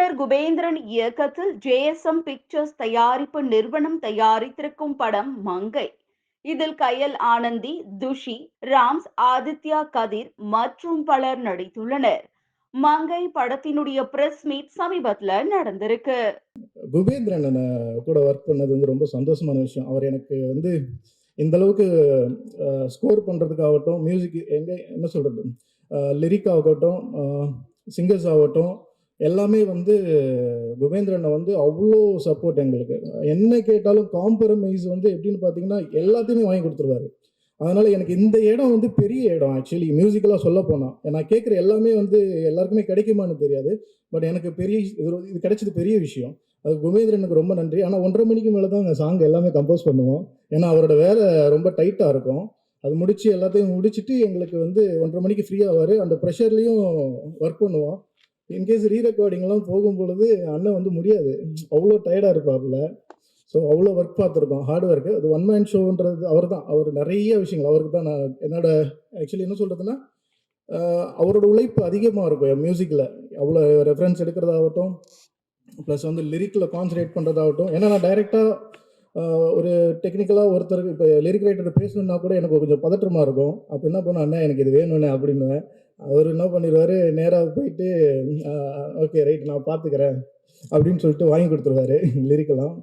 இயக்குனர் குபேந்திரன் இயக்கத்தில் JSM pictures தயாரிப்பு நிறுவனம் தயாரித்திருக்கும் படம் மங்கை. இதில் கயல் ஆனந்தி துஷி ராம்ஸ் ஆதித்யா கதிர் மற்றும் பலர் நடித்துள்ளனர். மங்கை படத்தினுடைய பிரஸ் மீட் சமீபத்துல நடந்திருக்கு. குபேந்திரன் கூட ஒர்க் பண்ணது வந்து ரொம்ப சந்தோஷமான விஷயம். அவர் எனக்கு வந்து இந்த அளவுக்கு ஸ்கோர் பண்ணுறதுக்காகட்டும் மியூசிக் எங்கே என்ன சொல்கிறது லிரிக் ஆகட்டும் சிங்கர்ஸ் ஆகட்டும் எல்லாமே வந்து குபேந்திரனை வந்து அவ்வளோ சப்போர்ட் எங்களுக்கு. என்ன கேட்டாலும் காம்ப்ரமைஸ் வந்து எப்படின்னு பார்த்தீங்கன்னா எல்லாத்தையுமே வாங்கி கொடுத்துருவாரு. அதனால் எனக்கு இந்த இடம் வந்து பெரிய இடம் ஆக்சுவலி மியூசிக்கலாக சொல்ல போனால் நான் கேட்குற எல்லாமே வந்து எல்லாருக்குமே கிடைக்குமான்னு தெரியாது. பட் எனக்கு பெரிய இது இது கிடைச்சது பெரிய விஷயம். அது குபேந்திரனுக்கு ரொம்ப நன்றி. ஆனால் ஒன்றரை மணிக்கு மேலே தான் சாங் எல்லாமே கம்போஸ் பண்ணுவோம். ஏன்னா அவரோட வேலை ரொம்ப டைட்டாக இருக்கும். அது முடித்து எல்லாத்தையும் முடிச்சுட்டு எங்களுக்கு வந்து ஒன்றரை மணிக்கு ஃப்ரீயாவார் அந்த ப்ரெஷர்லேயும் ஒர்க் பண்ணுவோம். இன்கேஸ் ரீ ரெக்கார்டிங்லாம் போகும் பொழுது அண்ணன் வந்து முடியாது. அவ்வளோ டயர்டாக இருப்பாப்புல. ஸோ அவ்வளோ ஒர்க் பார்த்துருக்கோம் ஹார்ட் ஒர்க்கு அது ஒன் மேன் ஷோன்றது அவர் தான் அவர் நிறைய விஷயங்கள். அவருக்கு தான் நான் என்னோட ஆக்சுவலி என்ன சொல்கிறதுன்னா அவரோட உழைப்பு அதிகமாக இருக்கும் என் மியூசிக்கில் அவ்வளோ ரெஃபரன்ஸ் எடுக்கிறதாகட்டும் ப்ளஸ் வந்து லிரிக்கில் கான்சன்ட்ரேட் பண்ணுறதாகட்டும் ஏன்னா நான் டைரெக்டாக ஒரு டெக்னிக்கலாக ஒருத்தருக்கு இப்போ லிரிக் ரைட்டர் பேசணுன்னா கூட எனக்கு கொஞ்சம் பதற்றமாக இருக்கும். அப்போ என்ன பண்ண அண்ணா எனக்கு இது வேணும்னே அப்படின்னுவேன். அவர் என்ன பண்ணிடுவார் நேராக போயிட்டு ஓகே ரைட் நான் பார்த்துக்கிறேன் அப்படின்னு சொல்லிட்டு வாங்கி கொடுத்துருவாரு லிரிக்கெல்லாம்